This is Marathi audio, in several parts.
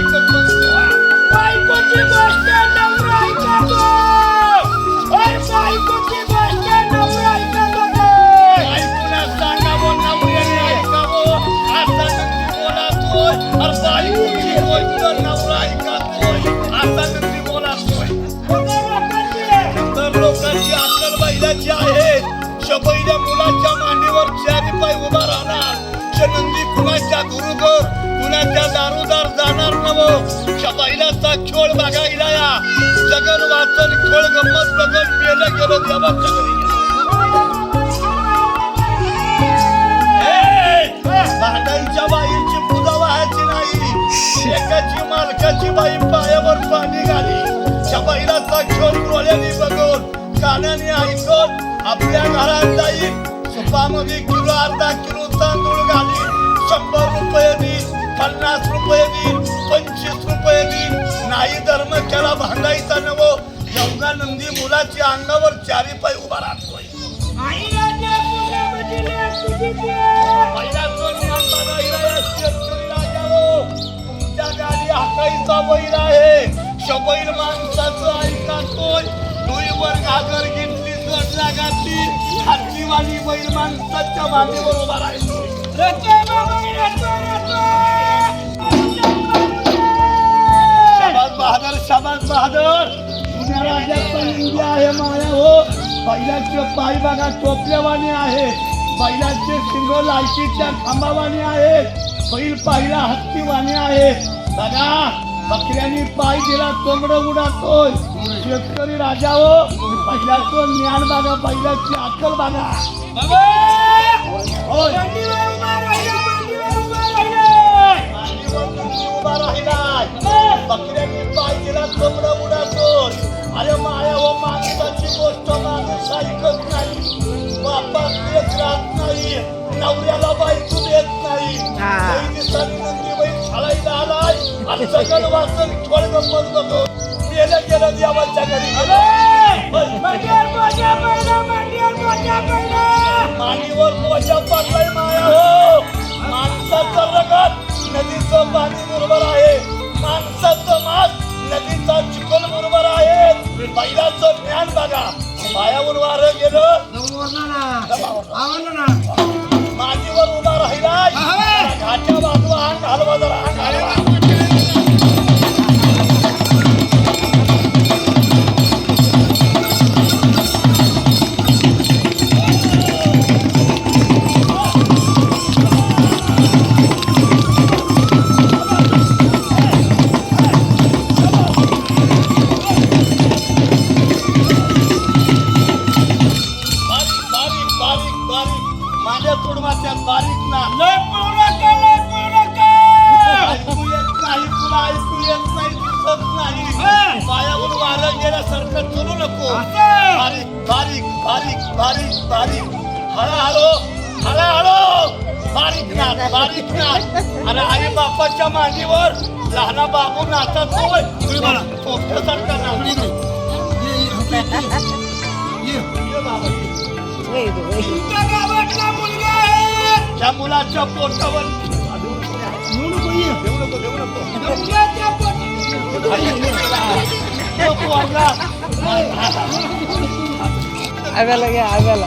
ऐकत नसतो खेळ बघायला या जगन वाचन खेळ गंमत बघत पेलं गेलं घरी ए, भांड्यांच्या बाईची पूजा व्हायची नाही. एकाची मालकाची बाई पायावर पाणी घाली. त्या बैलाचा खेळ डोळ्याने बघून कानाने ऐकून आपल्या घरात जाईल सुपामध्ये किलो अर्धा किलो तांदूळ घाली. शंभर रुपये देईल पन्नास रुपये देईल पंचवीस रुपये देईल नाही धर्म केला भांडायचा नवो. एवढा नंदी मुलाच्या अंगावर चारी पाय उभा राहतोय. पहिला तुमच्या गाडी हाकायचा बैल आहे. शबैल माणसाचं ऐकातोय डोईवर घागर घेतली जोडला घातली हातीवाली बैल माणसाच्या मागे उभा आहे शाबास बहादर शाबास बहादर. पुण्या राजाचा इंडिया आहे माया हो. बैलाचे पाय बघा टोपल्यावाने आहे. बैलाचे शिंग लालकीच्या खांबावाने आहे. बैल पाहिला हत्तीवाने आहे. बघा बकऱ्याने पाय दिला तोंगड उडातोय. शेतकरी राजा हो. बैलाचं ज्ञान बघा बैलाची अक्कल बघा. उभा राहिलाय बकऱ्यांनी पाय दिला कमर उडातोय अरे माया व माणसाची गोष्ट माणूस ऐकत नाही. बापात देत राहत नाही. नवऱ्याला बायको देत नाही. काही दिवसांनी आलाय. आणि सगळं वाचन थोड गंमत बघतो गेलं गेलं देवाच्या घरी. ஆனா बारीक ना बारीक ना अरे आई बापाच्या मांडीवर लहाना बाबू नाचत होय. तुम्ही पोपट्यासारखा. त्या मुलाच्या पोटावर. आव्याला घ्या आव्याला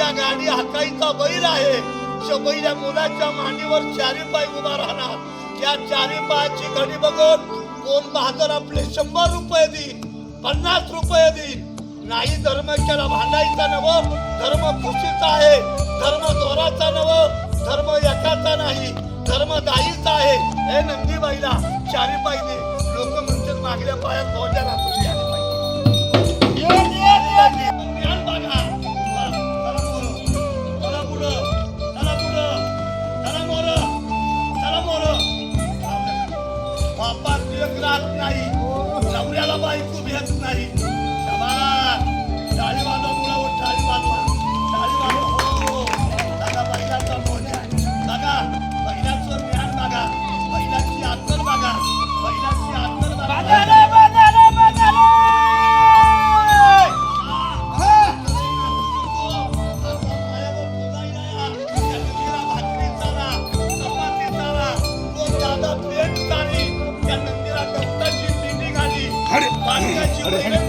त्या गाडी हाकाईचा बैल आहे. या मुलाच्या मांडीवर चारी पाय उभा राहणार. या चारी पायाची घडी बघून कोण बहादर आपले शंभर रुपये देईल पन्नास रुपये देईल. नाही धर्म केला भांडायचा नव धर्म खुशीचा आहे. अरे